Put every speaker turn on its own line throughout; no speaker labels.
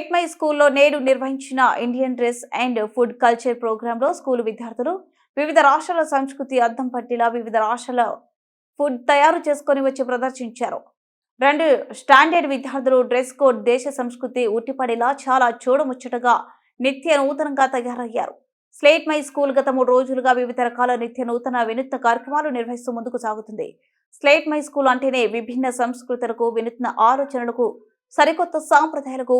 Slate my స్కూల్లో నేడు నిర్వహించిన Indian dress and food culture ప్రోగ్రాంలో స్కూల్ విద్యార్థులు వివిధ రాష్ట్రాల సంస్కృతి అద్దం పట్టేలా వివిధ రాష్ట్రాల ఫుడ్ తయారు చేసుకొని వచ్చి ప్రదర్శించారు. రెండు స్టాండర్డ్ విద్యార్థులు డ్రెస్ కోడ్ దేశ సంస్కృతి ఉట్టిపడేలా చాలా చూడముచ్చటగా నిత్య నూతనంగా తయారయ్యారు. స్లేట్ మై స్కూల్ గత మూడు రోజులుగా వివిధ రకాల నిత్య నూతన వినూత్న కార్యక్రమాలు నిర్వహిస్తూ ముందుకు సాగుతుంది. స్లేట్ మై స్కూల్ అంటేనే విభిన్న సంస్కృతులకు వినూత్న ఆలోచనలకు సరికొత్త సాంప్రదాయాలకు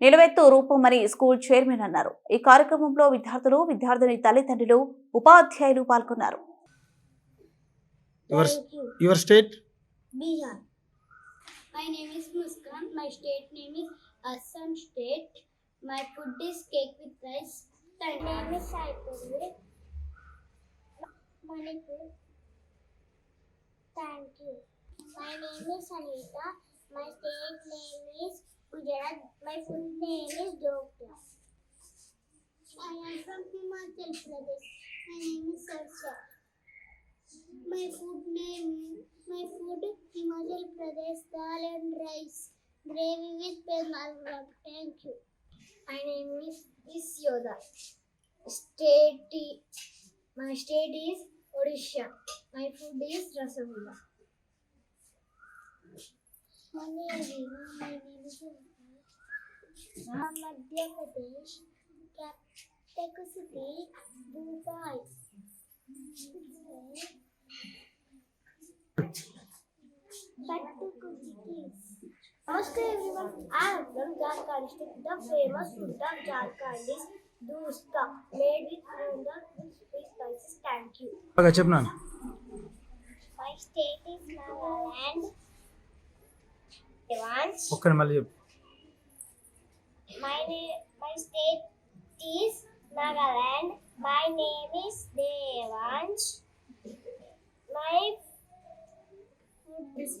నిలవెత్తు రూపమని స్కూల్ చైర్మన్ అన్నారు. ఈ కార్యక్రమంలో విద్యార్థులు విద్యార్థిని తల్లిదండ్రులు ఉపాధ్యాయులు పాల్గొన్నారు.
My name
is my My state name my state name is Assam state my food is cake with thank you my Anita my state My name is Dokla. I am from Himachal Pradesh. My name is Sarsha. My food name, my food Himachal Pradesh dal and rice, gravy with Bengal gram. Thank you. My name is is Yoda. State, my state is Odisha. My food is Rasagulla. Madhya Pradesh capital city Dubai Namaste everyone, I am from Jharkhand district, the famous food of Jharkhand is Duska, made with noodles with sweet spices. Thank you.
What's your name?
My state is Nagaland. Devans.
ఒక్కని మళ్ళీ చెప్పు
My name, my state is Nagaland. My name is Devansh. My food is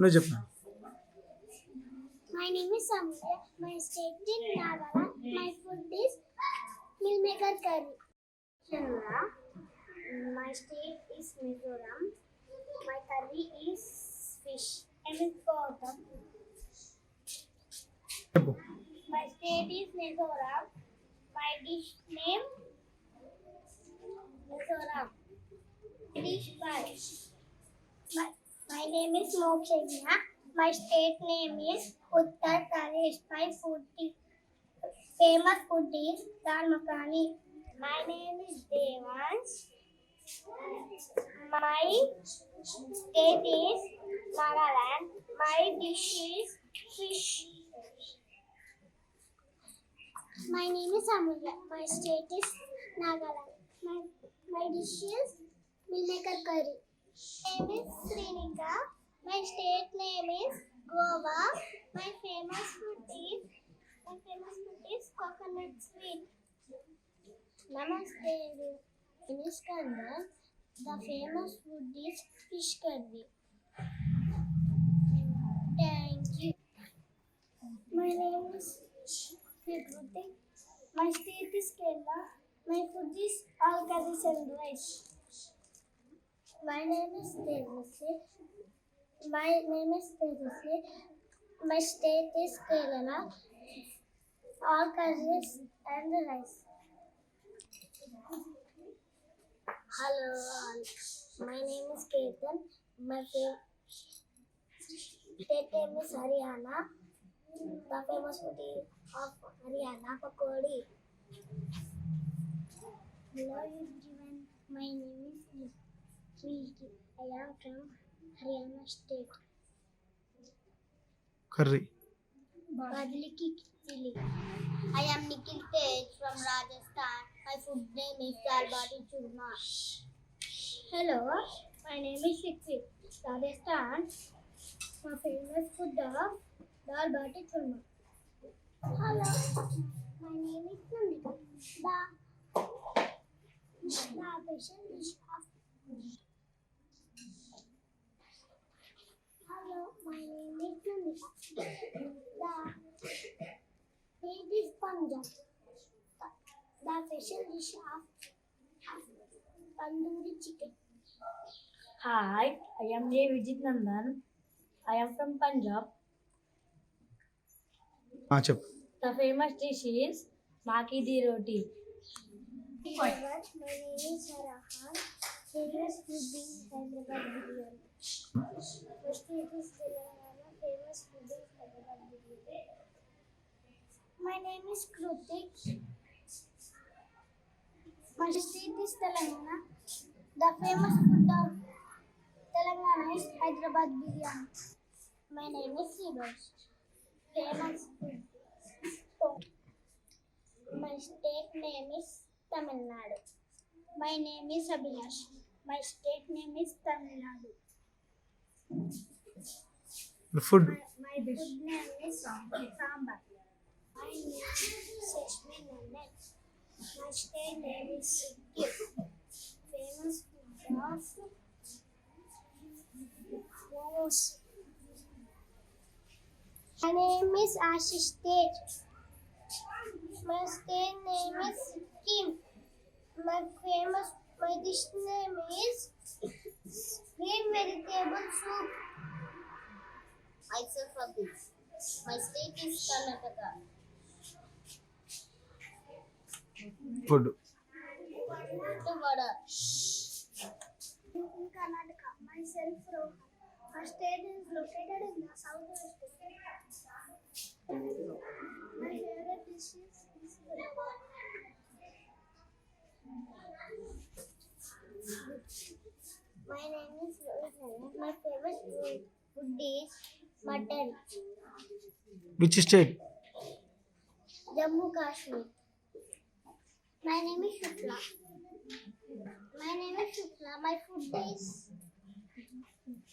నువ్వు చెప్పినా
My name is Samya. My state is Nagaland. My food is Millmaker curry. Chandra. My state is Mizoram. My curry is fish. I am Gautam.
చెప్పు
My state is Mizoram. My dish name Mizoram. Dish my, my name is Mokshanya. My state name is Uttar Pradesh. My food is famous food is dal makhani. My name is Devans. My state is Nagaland. My dish is fish. My name is Amulya. My state is Nagaland. My, my dish is Millmaker curry. name is Srinika. My state name is Goa. My famous food is my famous food is coconut sweet. Namaste. In Iskandar, the famous food is fish curry. Thank you. My name is Vikruti. My state is Kerala. My food is curries and rice. My name is Tejasvi. My name is Tejasvi. My state is Kerala. All curries and rice. Hello, all. My name is Ketan. My state name is Haryana. The famous food is of Haryana, Pakodi. Hello everyone, my name is Preeti. I am from Haryana state.
Curry
Garlic chili. I am Nikhil Tej from Rajasthan. My food name is dal bati churma. Hello, my name is Shikrit. Rajasthan. My famous food of dal bati churma. Hello, my name is Nandita. The the special dish of Hello, my name is Nandita. The state is Punjab. The special dish of tandoori chicken.
Hi, I am J. Vijit Nandan. I am from Punjab.
ఆ, చెప్పు
The famous dish is maki di roti.
My name is biryani. My name is Krutik. My state is Telangana. The famous food of Telangana is Hyderabad biryani. My name is Sibash. Famous food. My state name is Tamil Nadu. My name is Abhinash. My state name is Tamil Nadu.
Food
My, my food name is Sambar. My name is My state name is Sikkim. Famous food momos. My name is Ashish Tej. My state name is Sikkim. My famous my dish name is green vegetable soup. Myself Abhi. My state is Karnataka.
Food
Vada. In Karnataka, myself Rohan. My state is located in the southwest. My favorite dish is Islamabad. My name is Rosen. My favorite food, food is mutton.
Which state?
Jammu Kashmir. My name is Shukla. My name is Shukla. My food is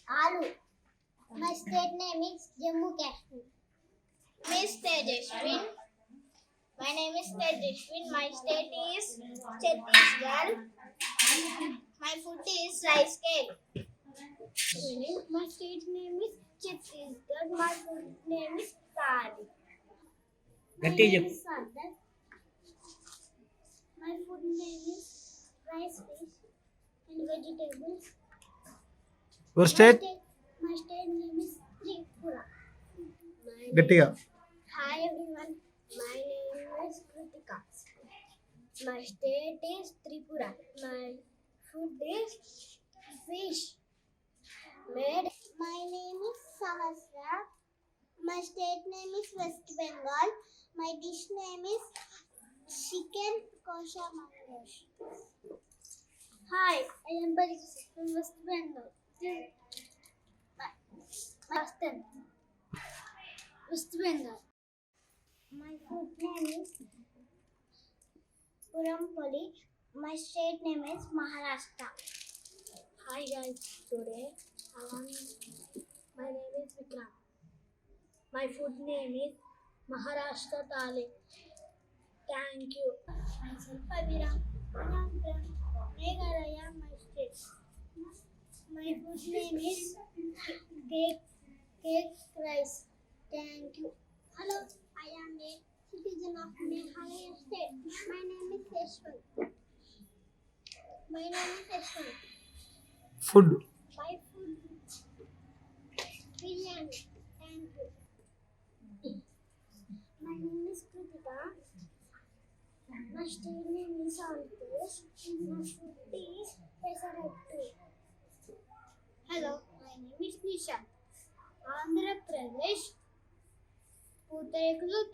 aloo. My state name is Jammu Kashmir. Miss Tejashwin. My name is Tejashwin. My state is Chhattisgarh. My food is rice cake. My street name is Chhattisgarh. My food name is Tari.
గట్టి చెప్పు.
My food name is rice fish and vegetables your state my state name is Tripura
గట్టిగా.
Hi everyone my name is Kritika my state is Tripura my is fish. Made. My name is Sahasra. My state name is West Bengal. My dish name is chicken kosha mangosh. Hi, I am Pariksa from West Bengal. My, my West Bengal. My food name is Purampoli. My state name is Maharashtra. Hi guys, today I want, my name is Vikram. My food name is Maharashtra Thali. Thank you. Myself Aviram. I am from Meghalaya, my state. My food name is cake, cake rice. Thank you. Hello, I am a citizen of Meghalaya state. My name is Yashwant. Food hello my name is Nisha Andhra Pradesh pootharekulu